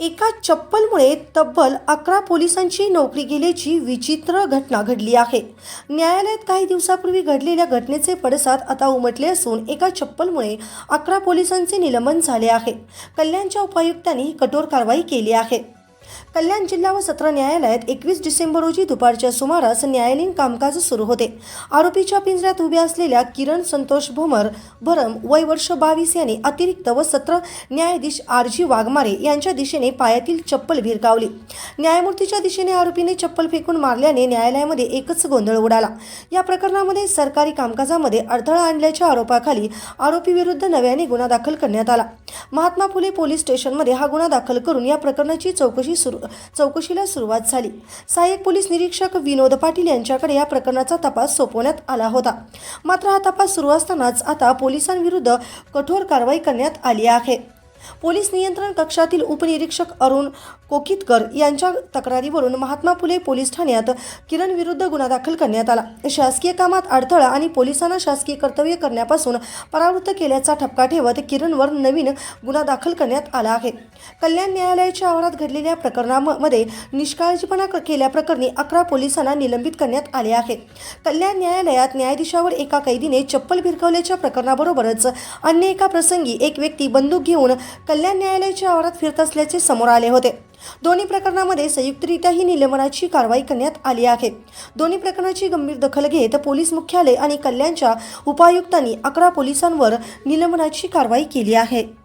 एका चप्पलमुळे तब्बल अकरा पोलिसांची नोकरी गेल्याची विचित्र घटना घडली आहे. न्यायालयात काही दिवसापूर्वी घडलेल्या घटनेचे पडसाद आता उमटले असून एका चप्पलमुळे अकरा पोलिसांचे निलंबन झाले आहे. कल्याणच्या उपायुक्तांनी कठोर कारवाई केली आहे. कल्याण जिल्हा व सत्र न्यायालयात एकवीस डिसेंबर रोजी दुपारच्या सुमारास न्यायालयीन कामकाज सुरू होते. आरोपीच्या पिंजऱ्यात उभ्या असलेल्या किरण संतोष भोमर भरम वय वर्ष बावीस यांनी अतिरिक्त व सत्र न्यायाधीश आर जी वाघमारे यांच्या दिशेने पायातील चप्पल भिरकावली. न्यायमूर्तीच्या दिशेने आरोपीने चप्पल फेकून मारल्याने न्यायालयामध्ये एकच गोंधळ उडाला. या प्रकरणामध्ये सरकारी कामकाजामध्ये अडथळा आणल्याच्या आरोपाखाली आरोपीविरुद्ध नव्याने गुन्हा दाखल करण्यात आला. महात्मा फुले पोलीस स्टेशनमध्ये हा गुन्हा दाखल करून या प्रकरणाची चौकशी सुरू चौकशीला सुरुवात झाली. सहाय्यक पोलीस निरीक्षक विनोद पाटील यांच्याकडे या प्रकरणाचा तपास सोपवण्यात आला होता. मात्र हा तपास सुरू असतानाच आता पोलिसांविरुद्ध कठोर कारवाई करण्यात आली आहे. पोलीस नियंत्रण कक्षातील उपनिरीक्षक अरुण कोकितकर यांच्या तक्रारीवरून महात्मा फुले पोलीस ठाण्यात किरण विरुद्ध गुन्हा दाखल करण्यात आला. शासकीय कामात अडथळा आणि पोलिसांना शासकीय कर्तव्य करण्यापासून परावृत्त केल्याचा ठपका ठेवत किरणवर नवीन गुन्हा दाखल करण्यात आला आहे. कल्याण न्यायालयाच्या आवारात घडलेल्या प्रकरणामध्ये निष्काळजीपणा क- केल्याप्रकरणी अकरा पोलिसांना निलंबित करण्यात आले आहे. कल्याण न्यायालयात न्यायाधीशावर एका कैदीने चप्पल भिरकावल्याच्या प्रकरणाबरोबरच अन्य एका प्रसंगी एक व्यक्ती बंदूक घेऊन कल्याण न्यायालयाच्या आवारात फिरत असल्याचे समोर आले होते. दोन्ही प्रकरणामध्ये संयुक्तरित्या ही निलंबनाची कारवाई करण्यात आली आहे. दोन्ही प्रकरणाची गंभीर दखल घेत पोलीस मुख्यालय आणि कल्याणच्या उपायुक्तांनी अकरा पोलिसांवर निलंबनाची कारवाई केली आहे.